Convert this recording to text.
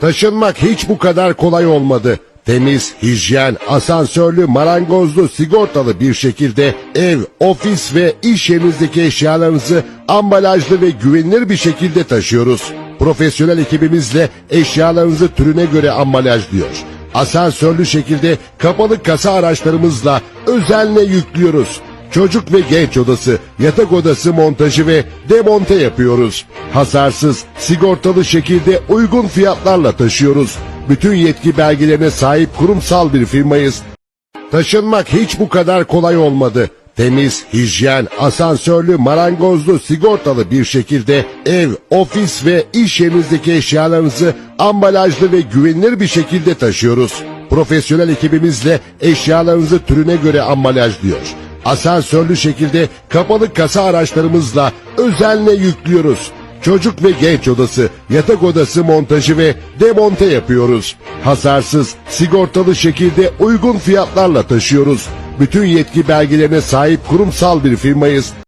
Taşınmak hiç bu kadar kolay olmadı. Temiz, hijyen, asansörlü, marangozlu, sigortalı bir şekilde ev, ofis ve iş yerinizdeki eşyalarınızı ambalajlı ve güvenilir bir şekilde taşıyoruz. Profesyonel ekibimizle eşyalarınızı türüne göre ambalajlıyor. Asansörlü şekilde kapalı kasa araçlarımızla özenle yüklüyoruz. Çocuk ve genç odası, yatak odası montajı ve demonte yapıyoruz. Hasarsız, sigortalı şekilde uygun fiyatlarla taşıyoruz. Bütün yetki belgelerine sahip kurumsal bir firmayız. Taşınmak hiç bu kadar kolay olmadı. Temiz, hijyen, asansörlü, marangozlu, sigortalı bir şekilde ev, ofis ve iş yerinizdeki eşyalarınızı ambalajlı ve güvenilir bir şekilde taşıyoruz. Profesyonel ekibimizle eşyalarınızı türüne göre ambalajlıyor. Asansörlü şekilde kapalı kasa araçlarımızla özenle yüklüyoruz. Çocuk ve genç odası, yatak odası montajı ve demonte yapıyoruz. Hasarsız, sigortalı şekilde uygun fiyatlarla taşıyoruz. Bütün yetki belgelerine sahip kurumsal bir firmayız.